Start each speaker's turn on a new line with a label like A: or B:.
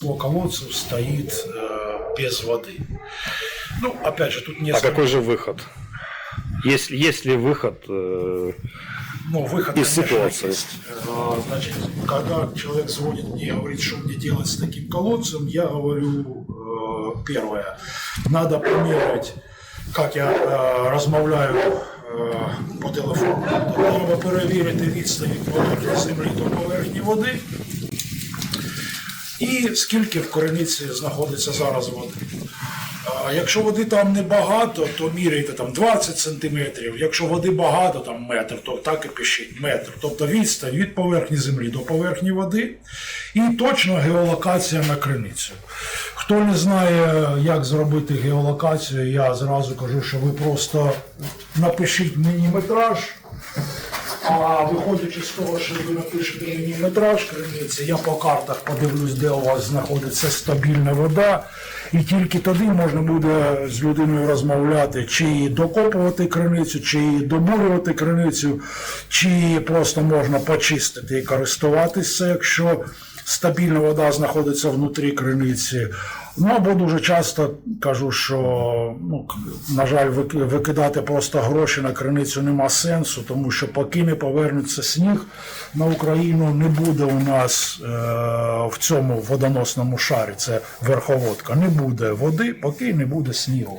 A: По колодцу стоит э, без воды. Ну, опять же, тут
B: А
A: несколько...
B: какой же выход? Есть, есть ли выход? э,
A: Ну, выход,
B: из
A: конечно,
B: ситуации?
A: есть. Э, Значит, когда человек звонит мне и говорит, что мне делать с таким колодцем, я говорю, э, первое, надо померить, как я э, розмовляю е, по телефону. Тобто Треба перевірити відстань від поверхні землі до поверхні води І скільки в корениці знаходиться зараз води. Якщо води там небагато, то міряйте там 20 сантиметрів. Якщо води багато, там метр, то так і пишіть метр. Тобто відстань від поверхні землі до поверхні води і точно геолокація на криницю. Хто не знає, як зробити геолокацію, я зразу кажу, що ви просто напишіть мені метраж. А виходячи з того, що ви напишете мені метраж криниці, я по картах подивлюсь, де у вас знаходиться стабільна вода, і тільки тоді можна буде з людиною розмовляти, чи докопувати криницю, чи добурювати криницю, чи просто можна почистити і користуватися, якщо стабільна вода знаходиться внутрі криниці. Ну або дуже часто кажу, що ну, на жаль, вик- викидати просто гроші на криницю нема сенсу, тому що поки не повернеться сніг на Україну, не буде у нас е, в цьому водоносному шарі, це верховодка, не буде води, поки не буде снігу.